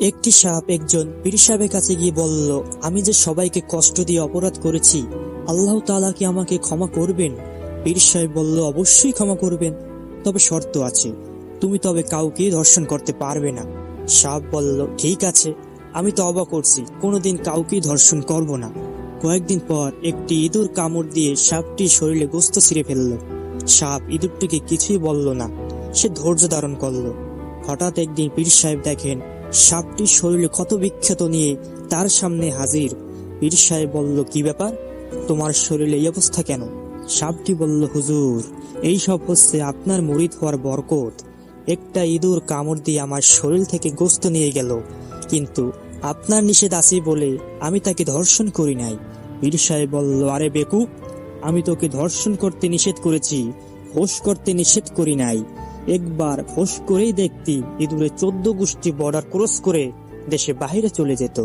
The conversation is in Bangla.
একটি সাপ একজন পীর সাহেবের কাছে গিয়ে বলল, আমি যে সবাইকে কষ্ট দিয়ে অপরাধ করেছি, আল্লাহ তালা কি আমাকে ক্ষমা করবেন? পীর সাহেব বলল, অবশ্যই ক্ষমা করবেন, তবে শর্ত আছে। তুমি তবে কাউকে ধর্ষণ করতে পারবে না। সাপ বলল, ঠিক আছে, আমি তো অবাক করছি, কোনোদিন কাউকেই ধর্ষণ করব না। কয়েকদিন পর একটি ইঁদুর কামড় দিয়ে সাপটি শরীরে গোস্ত ছিঁড়ে ফেলল। সাপ ইঁদুরটিকে কিছুই বলল না, সে ধৈর্য ধারণ করল। হঠাৎ একদিন পীর সাহেব দেখেন সাপটি শরীরে ক্ষত বিক্ষত নিয়ে তার সামনে হাজির। পীর সাহেব বলল, কি ব্যাপার? তোমার শরীরে এই অবস্থা কেন? সাপটি বলল, হুজুর এই সব হচ্ছে আপনার মরিদ হওয়ার বরকত। একটা ইঁদুর কামড় দিয়ে আমার শরীর থেকে গোস্ত নিয়ে গেল। কিন্তু আপনার নিষেধ আছে বলে আমি তাকে ধর্ষণ করি নাই। পীর সাহেব বলল, আরে বেকুব, আমি তোকে ধর্ষণ করতে নিষেধ করেছি হোস করতে নিষেধ করি নাই। একবার হোস করেই দেখতি ইঁদুরে চোদ্দ গোষ্ঠী বর্ডার ক্রস করে দেশে বাহিরে চলে যেত।